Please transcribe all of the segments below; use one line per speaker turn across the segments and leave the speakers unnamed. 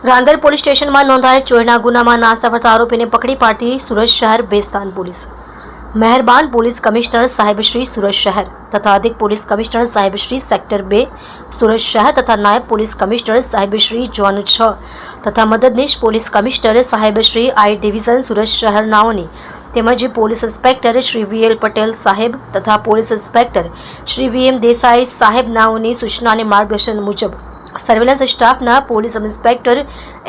Rander police સ્ટેશનમાં નોંધાયેલ ચોરીના ગુનામાં નાસ્તા ફરતા આરોપીને પકડી પાડતી સુરત શહેર બેસ્તાન પોલીસ. મહેરબાન પોલીસ કમિશનર સાહેબ શ્રી સુરત શહેર તથા અધિક પોલીસ કમિશનર સાહેબ શ્રી સેક્ટર બે સુરત શહેર તથા નાયબ પોલીસ કમિશનર સાહેબ શ્રી જોન છ તથા મદદનીશ પોલીસ કમિશનર સાહેબ શ્રી આઈ ડિવિઝન સુરત શહેરનાઓની તેમજ police inspector Shri V L Patel સાહેબ તથા police inspector Shri V M Desai સાહેબનાઓની સૂચનાને માર્ગદર્શન મુજબ સર્વેલન્સ સ્ટાફના police inspector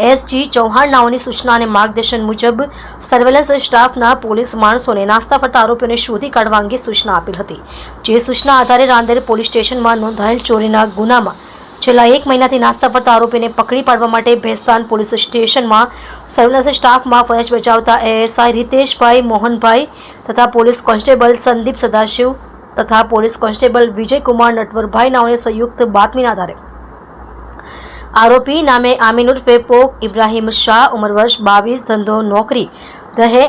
S G Chauhan નાઓની સૂચના અને માર્ગદર્શન મુજબ સર્વેલન્સ સ્ટાફના પોલીસ માણસોને નાસ્તા ફરતા આરોપીઓને શોધી કાઢવા અંગે સૂચના આપેલ હતી. જે સૂચના આધારે રાંદેર પોલીસ સ્ટેશનમાં નોંધાયેલ ચોરીના ગુનામાં છેલ્લા એક મહિનાથી નાસ્તા ફરતા આરોપીને પકડી પાડવા માટે ભેસ્તાન પોલીસ સ્ટેશનમાં સર્વેલન્સ સ્ટાફમાં ફરજ બજાવતા એએસઆઈ રીતેશભાઈ મોહનભાઈ તથા પોલીસ કોન્સ્ટેબલ સંદીપ સદાશિવ તથા પોલીસ કોન્સ્ટેબલ વિજયકુમાર નટવરભાઈ નાઓને સંયુક્ત બાતમીના આધારે આરોપી નામે આમીન ઉર્ફે પોક ઇબ્રાહિમ શાહ, ઉંમર વર્ષ બાવીસ, ધંધો, નોકરી. રહે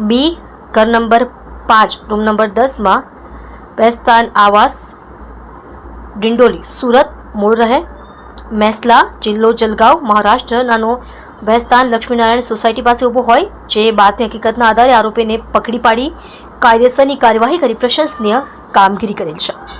બી, ઘર નંબર પાંચ, રૂમ નંબર દસમાં બેસ્તાન આવાસ, ડિંડોલી, સુરત. મૂળ રહે મેસલા જિલ્લો જલગાંવ, મહારાષ્ટ્ર. નાનો બેસ્તાન લક્ષ્મીનારાયણ સોસાયટી પાસે ઊભો હોય, જે બાતમી હકીકતના આધારે આરોપીને પકડી પાડી, કાયદેસરની કાર્યવાહી કરી પ્રશંસનીય કામગીરી કરેલ છે.